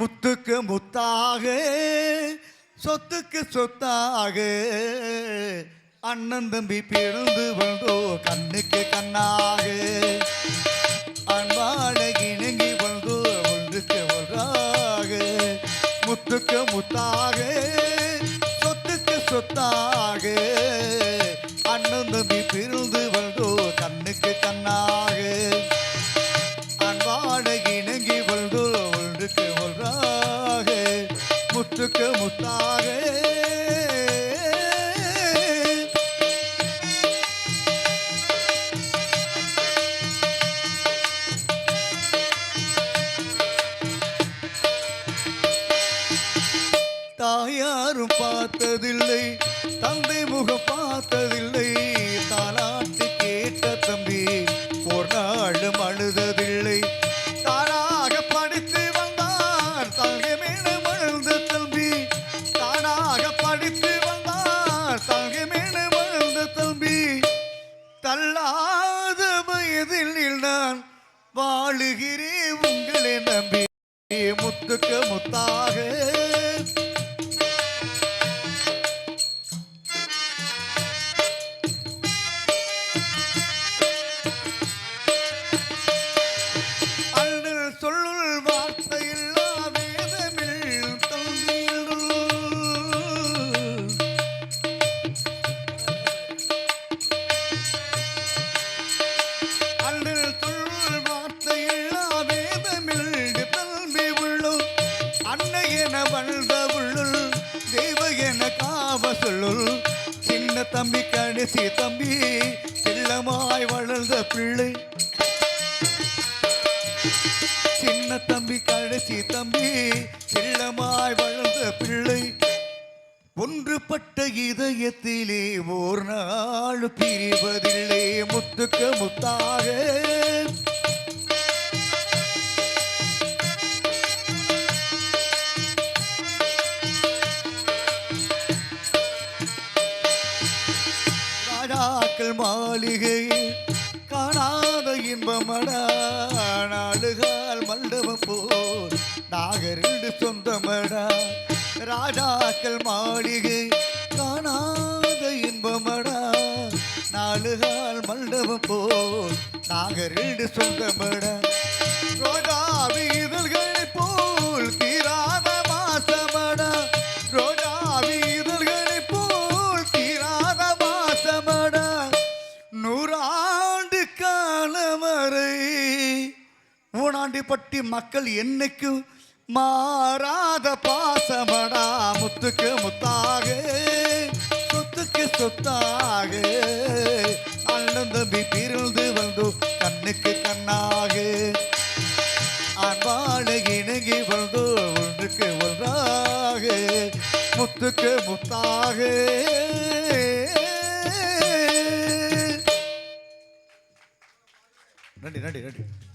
முத்துக்கு முத்தாக சொத்துக்கு சொத்தாக. அண்ணன் தம்பி பிறந்து வந்தோ கண்ணுக்கு கண்ணாக. அன்பான இணங்கி வந்தோ ஒன்றுக்கு ஒன்றாக. முத்துக்கு முத்தாக சொத்துக்கு சொத்தாக. அண்ணன் தம்பி பிறந்து முத்தாக தாயாரும் பார்த்ததில்லை தந்தை முகம் பார்த்ததில்லை. வாழுகிறேன் அன்னை தெய்வ என காவ சொல்லுள் சின்ன தம்பி கடைசி தம்பி செல்லமாய் வளர்ந்த பிள்ளை. சின்ன தம்பி கடைசி தம்பி செல்லமாய் வளர்ந்த பிள்ளை. ஒன்றுபட்ட இதயத்திலே ஓர் நாள் பிரிவதில்லை முத்துக்க முத்தாக ராஜாக்கள் மாளிகையில் காணாத இன்பமடா. நாடுகால் மண்டபம் போல் நாகரில் சொந்தமடா. ராஜாக்கள் மாளிகை காணாத இன்பமடா. நாடுகால் மண்டபம் போல் நாகரில் சொந்தமடா. தாமரை ஊனாண்டிப்பட்டி மக்கள் என்னைக்கும் மாறாத பாசமடா. முத்துக்கு முத்தாக சொத்துக்கு சொத்தாக. அண்ணன் தம்பி பிரிந்து வந்து கண்ணுக்கு கண்ணாக. அன்பான இணங்கி வந்து ஒன்றுக்கு ஒன்றாக. முத்துக்கு முத்தாக. 这里这里。